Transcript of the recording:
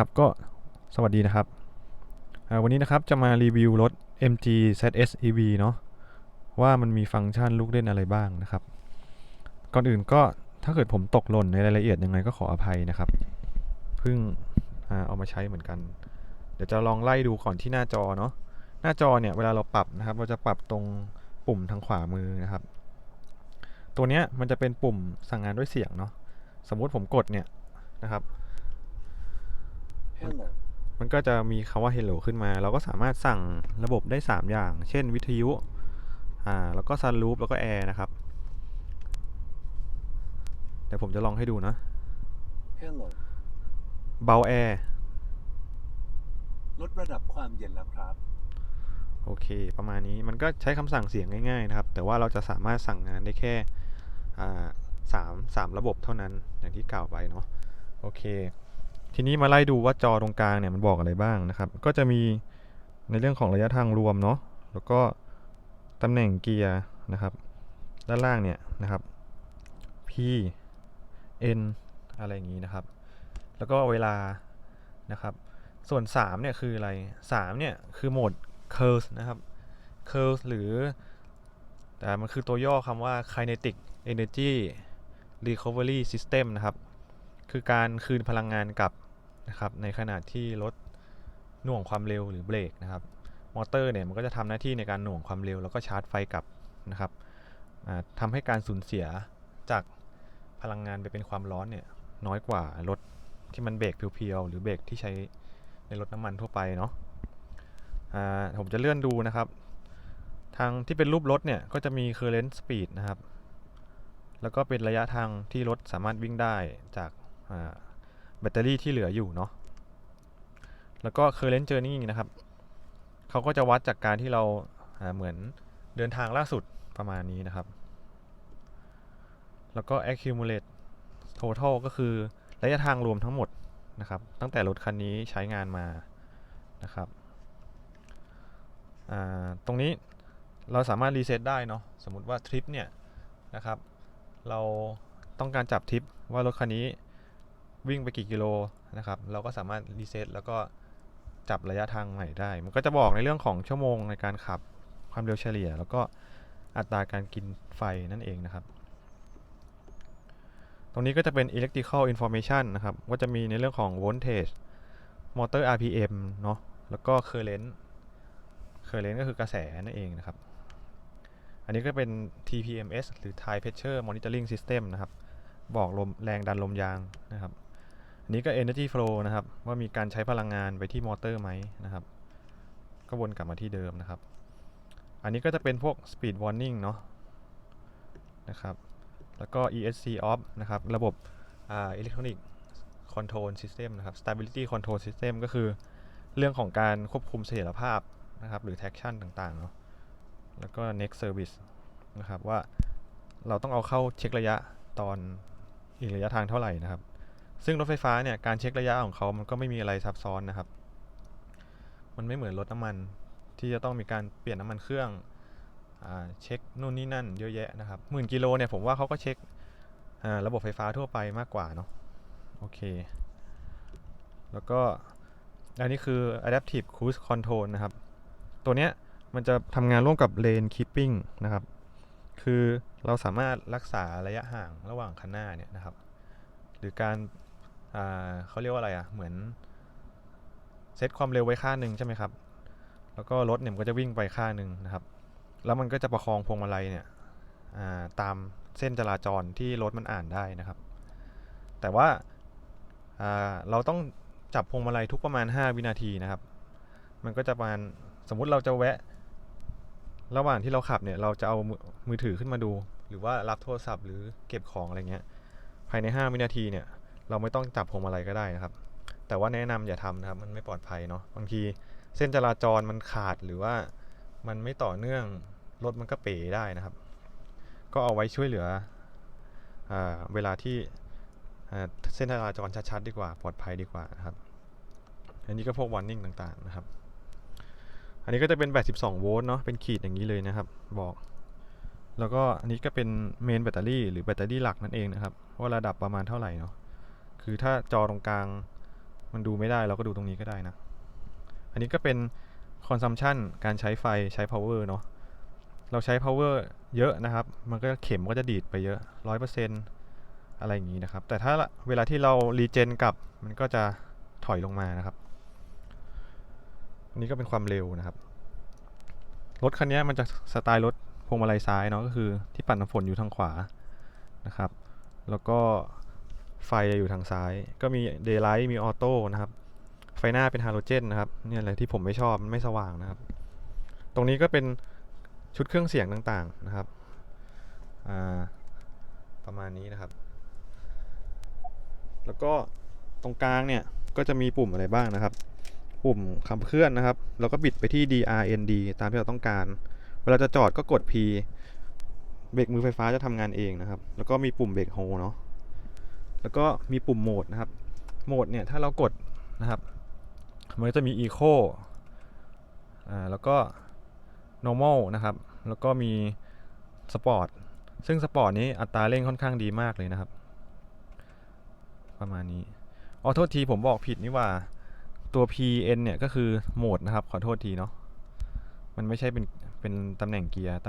ครับก็สวัสดีนะครับวันนี้นะครับจะมารีวิวรถ MG ZS EV เนาะว่ามันมีฟังก์ชันลูกเล่นอะไรบ้างนะครับ ก่อนอื่นก็ถ้าเกิดผมตกหล่นในรายละเอียดยังไงก็ขออภัยนะครับเพิ่งเอามาใช้เหมือนกัน เดี๋ยวจะลองไล่ดูก่อนที่หน้าจอเนาะหน้าจอเนี่ยเวลาเราปรับนะครับ เราจะปรับตรงปุ่มทางขวามือนะครับ ตัวเนี้ยมันจะเป็นปุ่มสั่งงานด้วยเสียงเนาะสมมุติผมกดเนี่ยนะครับ Hello มันก็จะมีคำว่า hello ขึ้นมา เราก็สามารถสั่งระบบได้ 3 อย่าง เช่นวิทยุ อ่า แล้วก็ sunroof แล้วก็แอร์นะครับ เดี๋ยวผมจะลองให้ดูนะ Hello เบาแอร์ลดระดับความเย็นแล้วครับ โอเค ประมาณนี้มันก็ใช้คำสั่งเสียงง่ายๆนะครับ แต่ว่าเราจะสามารถสั่งงานได้แค่อ่าสามสามระบบเท่านั้นอย่างที่กล่าวไปเนาะโอเค ทีนี้มาไล่ดูว่าจอตรงกลางเนี่ยมันบอกอะไรบ้างนะครับ ก็จะมีในเรื่องของระยะทางรวมเนาะแล้วก็ตำแหน่งเกียร์นะครับ ด้านล่างเนี่ยนะครับ P N อะไรอย่างนี้นะครับ แล้วก็เวลานะครับ ส่วน 3 เนี่ยคืออะไร 3 เนี่ยคือโหมด curve นะครับ curve หรือ แต่มันคือตัวย่อคำว่า kinetic energy recovery system นะครับ คือการคืนพลังงานกลับ นะครับในขณะที่รถหน่วงความเร็วหรือเบรกนะครับมอเตอร์เนี่ยมันก็จะทำหน้าที่ในการหน่วงความเร็วแล้วก็ชาร์จไฟกลับนะครับอ่าทำให้การสูญเสียจากพลังงานไปเป็นความร้อนเนี่ยน้อยกว่ารถที่มันเบรกเพียวๆหรือเบรกที่ใช้ในรถน้ำมันทั่วไปเนาะผมจะเลื่อนดูนะครับ ทางที่เป็นรูปรถเนี่ยก็จะมี current speed นะครับ แล้วก็เป็นระยะทางที่รถสามารถวิ่งได้จาก แบตเตอรี่ที่เหลืออยู่เนาะแล้วก็ current journey นะครับเขาก็จะวัดจากการที่เราเหมือนเดินทางล่าสุดประมาณนี้นะครับ แล้วก็ accumulate total ก็คือระยะทางรวมทั้งหมดนะครับ ตั้งแต่รถคันนี้ใช้งานมานะครับอ่าตรงนี้เราสามารถรีเซ็ตได้เนาะสมมติว่าทริปเนี่ยนะครับ เราต้องการจับทริปว่ารถคันนี้ วิ่งไปกี่กิโลนะครับเราก็สามารถรีเซ็ตแล้วก็จับระยะทางใหม่ได้ มันก็จะบอกในเรื่องของชั่วโมงในการขับความเร็วเฉลี่ย แล้วก็อัตราการกินไฟนั่นเองนะครับ ตรงนี้ก็จะเป็น electrical information นะครับ ก็จะมีในเรื่องของ voltage motor RPM เนาะแล้วก็ current current ก็คือกระแสนั่นเองนะครับ อันนี้ก็เป็น TPMS หรือ Tire Pressure Monitoring System นะครับ บอกลมแรงดันลมยางนะครับ นี้ก็ Energy Flow นะครับ ว่ามีการใช้พลังงานไปที่มอเตอร์ไหมนะครับ ก็วนกลับมาที่เดิมนะครับ อันนี้ก็จะเป็นพวก Speed Warning เนาะนะครับ แล้วก็ ESC off นะครับ ระบบอ่า Electronic Control System นะครับ Stability Control System ก็คือเรื่องของการควบคุมเสถียรภาพนะครับ หรือ traction ต่างๆเนาะ แล้วก็ next service นะครับว่าเราต้องเอาเข้าเช็คระยะตอนอีกระยะทางเท่าไหร่นะครับ ซึ่งรถไฟฟ้าเนี่ยการเช็คระยะของเขามันก็ไม่มีอะไรซับซ้อนนะครับ มันไม่เหมือนรถน้ำมันที่จะต้องมีการเปลี่ยนน้ำมันเครื่องอเช็คนู่นนี่นั่นเยอะแยะนะครับหมื่นกิโลเนี่ยผมว่าเขาก็เช็คระบบไฟฟ้าทั่วไปมากกว่าเนาะโอเค แล้วก็อันนี้คือ adaptive cruise control นะครับ ตัวเนี้ยมันจะทำงานร่วมกับ lane keeping นะครับ คือเราสามารถรักษาระยะห่างระหว่างคันหน้าเนี่ยนะครับ หรือการ อ่าเขาเรียกว่าอะไรอะ เหมือนเซตความเร็วไว้ค่าหนึ่งใช่ไหมครับ แล้วก็รถเนี่ยมันก็จะวิ่งไปค่าหนึ่งนะครับ แล้วมันก็จะประคองพวงมาลัยเนี่ยตามเส้นจราจรที่รถมันอ่านได้นะครับ แต่ว่าาเราต้องจับพวงมาลัยทุกประมาณ 5 วินาทีนะครับ มันก็จะประมาณสมมุติเราจะแวะ ระหว่างที่เราขับเนี่ยเราจะเอามือมือถือขึ้นมาดู หรือว่ารับโทรศัพท์หรือเก็บของอะไรเงี้ย ภายใน 5 วินาทีเนี่ย เราไม่ต้องจับพวงมาลัยก็ได้นะครับ แต่ว่าแนะนำอย่าทำนะครับ มันไม่ปลอดภัยเนาะบางทีเส้นจราจรมันขาดหรือว่ามันไม่ต่อเนื่องรถมันก็เป๋ได้นะครับ ก็เอาไว้ช่วยเหลืออเวลาที่เส้นจราจรชัดๆดีกว่า ปลอดภัยดีกว่านะครับ อันนี้ก็พวก warning ต่างๆนะครับ อันนี้ก็จะเป็นแบต12 โวลต์เนาะเป็นขีดอย่างนี้เลยนะครับ บอก แล้วก็อันนี้ก็เป็นเมนแบตเตอรี่หรือแบตเตอรี่หลักนั่นเองนะครับว่าระดับประมาณเท่าไหร่เนาะ คือถ้าจอตรงกลางมันดูไม่ได้เราก็ดูตรงนี้ก็ได้นะ อันนี้ก็เป็น consumption การใช้ไฟใช้ power เนาะเราใช้ power เยอะนะครับ มันก็เข็มก็จะดีดไปเยอะร้อยเปอร์เซ็นอะไรอย่างนี้นะครับ แต่ถ้าเวลาที่เรารีเจนกลับมันก็จะถอยลงมานะครับอันนี้ก็เป็นความเร็วนะครับ รถคันนี้มันจะสไตล์รถพวงมาลัยซ้ายเนาะก็คือที่ปัดน้ำฝนอยู่ทางขวานะครับ แล้วก็ ไฟอยู่ทางซ้าย ก็มี daylight มีออโต้นะครับ ไฟหน้าเป็นฮาโลเจนนะครับ เนี่ยแหละที่ผมไม่ชอบมันไม่สว่างนะครับ ตรงนี้ก็เป็นชุดเครื่องเสียงต่างๆนะครับอ่าประมาณนี้นะครับ แล้วก็ตรงกลางเนี่ยก็จะมีปุ่มอะไรบ้างนะครับ ปุ่มขับเคลื่อนนะครับ แล้วก็บิดไปที่ DRND ตามที่เราต้องการ เวลาจะจอดก็กด P เบรกมือไฟฟ้าจะทำงานเองนะครับ แล้วก็มีปุ่มเบรกโฮเนาะ แล้วก็มีปุ่มโหมดนะครับ โหมดเนี่ยถ้าเรากดนะครับ มันจะมี Eco อ่าแล้วก็ normal นะครับ แล้วก็มี sport ซึ่ง sport นี้อัตราเร่งค่อนข้างดีมากเลยนะครับ ประมาณนี้อ๋อโทษทีผมบอกผิดนี่ว่าตัว PN เนี่ยก็คือโหมดนะครับ ขอโทษทีเนาะ มันไม่ใช่เป็นเป็นตำแหน่งเกียร์